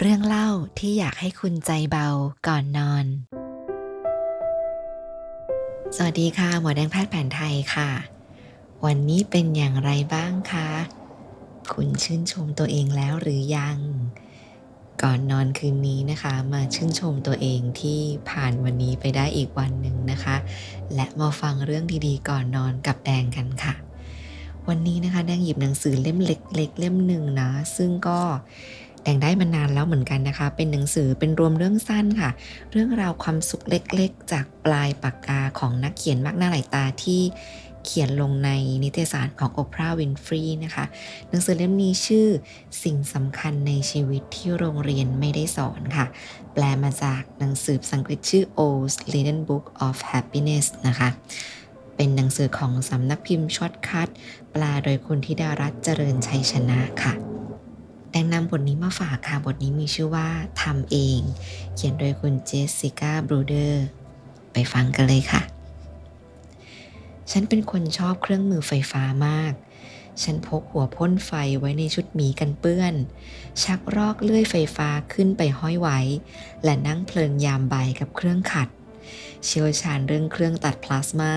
เรื่องเล่าที่อยากให้คุณใจเบาก่อนนอน สวัสดีค่ะ หมอแดงแพทย์แผนไทยค่ะ วันนี้เป็นอย่างไรบ้างคะ คุณชื่นชมตัวเองแล้วหรือยัง ก่อนนอนคืนนี้นะคะ มาชื่นชมตัวเองที่ผ่านวันนี้ไปได้อีกวันหนึ่งนะคะ และมาฟังเรื่องดีๆ ก่อนนอนกับแดงกันค่ะ วันนี้นะคะแดงหยิบหนังสือเล่มเล็ก ๆ เล่มหนึ่งนะ ซึ่งก็ แดงได้มานานแล้วเหมือนกันนะคะ เป็นหนังสือเป็นรวมเรื่องสั้นค่ะ เรื่องราวความสุขเล็กๆ จากปลายปากกาของนักเขียนมากหน้าหลายตาที่เขียนลงในนิตยสารของโอปราห์วินฟรีนะคะ หนังสือเล่มนี้ชื่อสิ่งสำคัญในชีวิตที่โรงเรียนไม่ได้สอนค่ะ แปลมาจากหนังสือภาษาอังกฤษชื่อ O's Little Book of Happiness นะคะ เป็นหนังสือของสำนักพิมพ์ช็อตคัทแปลโดยคุณธิดารัตน์เจริญชัยชนะค่ะ แดงนำบทนี้มาฝากค่ะ บทนี้มีชื่อว่าทำเอง เขียนโดยคุณเจสสิก้าบรูเดอร์ ไปฟังกันเลยค่ะ ฉันเป็นคนชอบเครื่องมือไฟฟ้ามาก ฉันพกหัวพ่นไฟไว้ในชุดหมีกันเปื้อน ชักรอกเลื่อยไฟฟ้าขึ้นไปห้อยไว้ และนั่งเพลินยามใบกับเครื่องขัด เชี่ยวชาญเรื่องเครื่องตัดพลาสมา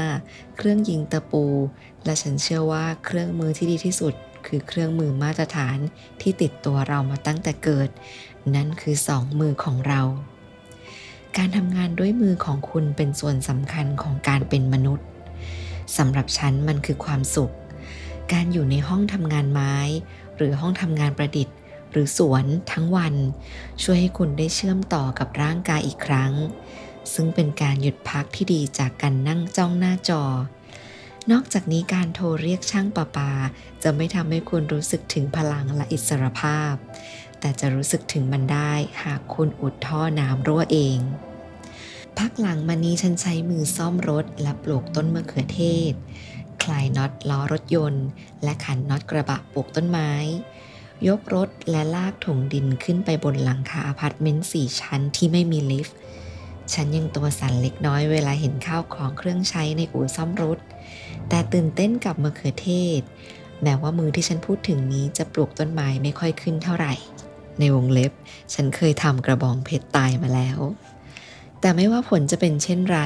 เครื่องยิงตะปู และฉันเชื่อว่าเครื่องมือที่ดีที่สุด คือเครื่องมือมาตรฐานที่ติดตัวเรามาตั้งแต่เกิด นั่นคือสองมือของเรา การทำงานด้วยมือของคุณเป็นส่วนสำคัญของการเป็นมนุษย์สำหรับฉันมันคือความสุข การอยู่ในห้องทำงานไม้ หรือห้องทำงานประดิษฐ์ หรือสวนทั้งวัน ช่วยให้คุณได้เชื่อมต่อกับร่างกายอีกครั้ง ซึ่งเป็นการหยุดพักที่ดีจากการนั่งจ้องหน้าจอ นอกจากนี้การโทรเรียกช่างประปา จะไม่ทำให้คุณรู้สึกถึงพลังและอิสรภาพ แต่จะรู้สึกถึงมันได้หากคุณอุดท่อน้ำรั่วเอง พักหลังมานี้ฉันใช้มือซ่อมรถและปลูกต้นมะเขือเทศ คลายน็อตล้อรถยนต์ และขันน็อตกระบะปลูกต้นไม้ ยกรถและลากถุงดินขึ้นไปบนหลังคาอพาร์ตเมนต์สี่ชั้นที่ไม่มีลิฟต์ฉันยังตัวสั่นเล็กน้อยเวลาเห็นข้าวของเครื่องใช้ในอู่ซ่อมรถ แต่ตื่นเต้นกับมะเขือเทศ แม้ว่ามือที่ฉันพูดถึงนี้จะปลูกต้นไม้ไม่ค่อยขึ้นเท่าไหร่ ในวงเล็บ ฉันเคยทำกระบองเพชรตายมาแล้ว แต่ไม่ว่าผลจะเป็นเช่นไร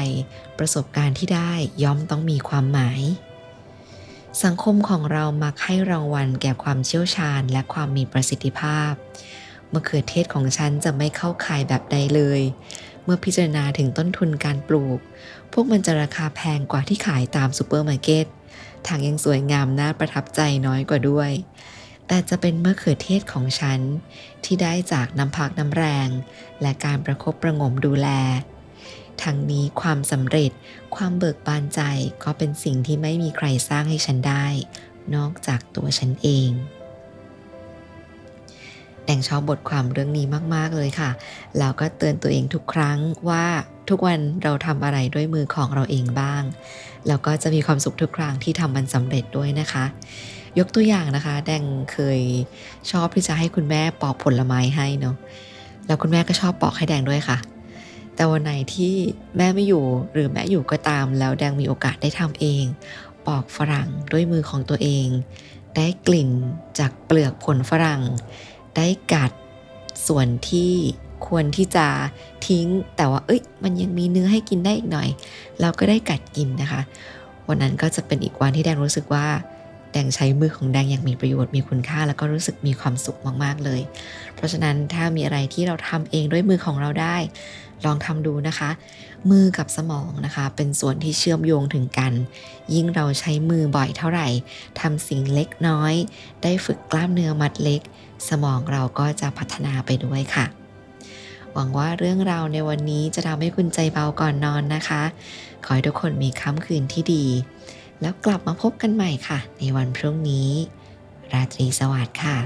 ประสบการณ์ที่ได้ย่อมต้องมีความหมาย สังคมของเรามักให้รางวัลแก่ความเชี่ยวชาญและความมีประสิทธิภาพมะเขือเทศของฉันจะไม่เข้าข่ายแบบใดเลย เมื่อพิจารณาถึงต้นทุนการปลูก พวกมันจะราคาแพงกว่าที่ขายตามซูเปอร์มาร์เก็ตทางยังสวยงามน่าประทับใจน้อยกว่าด้วย แต่จะเป็นมะเขือเทศของฉัน ที่ได้จากน้ำพักน้ำแรง และการประคบประงมดูแลทั้งนี้ความสำเร็จความเบิกบานใจก็เป็นสิ่งที่ไม่มีใครสร้างให้ฉันได้ นอกจากตัวฉันเอง แดงชอบบทความเรื่องนี้มาก ๆ เลยค่ะ แล้วก็เตือนตัวเองทุกครั้งว่าทุกวันเราทำอะไรด้วยมือของเราเองบ้าง แล้วก็จะมีความสุขทุกครั้งที่ทำมันสำเร็จด้วยนะคะ ยกตัวอย่างนะคะ แดงเคยชอบที่จะให้คุณแม่ปอกผลไม้ให้เนาะ แล้วคุณแม่ก็ชอบปอกให้แดงด้วยค่ะ แต่วันไหนที่แม่ไม่อยู่หรือแม่อยู่ก็ตาม แล้วแดงมีโอกาสได้ทำเอง ปอกฝรั่งด้วยมือของตัวเอง ได้กลิ่นจากเปลือกผลฝรั่ง ได้กัด ส่วนที่ควรที่จะทิ้งแต่ว่า เอ้ย มันยังมีเนื้อให้กินได้อีกหน่อย เราก็ได้กัดกินนะคะ วันนั้นก็จะเป็นอีกวันที่แดงรู้สึกว่า แดงใช้มือของแดงอย่างมีประโยชน์มีคุณค่า แล้วก็รู้สึกมีความสุขมากๆเลย เพราะฉะนั้นถ้ามีอะไรที่เราทำเองด้วยมือของเราได้ ลองทำดูนะคะ มือกับสมองนะคะ เป็นส่วนที่เชื่อมโยงถึงกัน ยิ่งเราใช้มือบ่อยเท่าไหร่ทำสิ่งเล็กน้อย ได้ฝึกกล้ามเนื้อมัดเล็ก สมองเราก็จะพัฒนาไปด้วยค่ะหวังว่าเรื่องราวในวันนี้จะทำให้คุณใจเบาก่อนนอนนะคะ ขอให้ทุกคนมีค่ำคืนที่ดี แล้วกลับมาพบกันใหม่ค่ะ ในวันพรุ่งนี้ ราตรีสวัสดิ์ค่ะ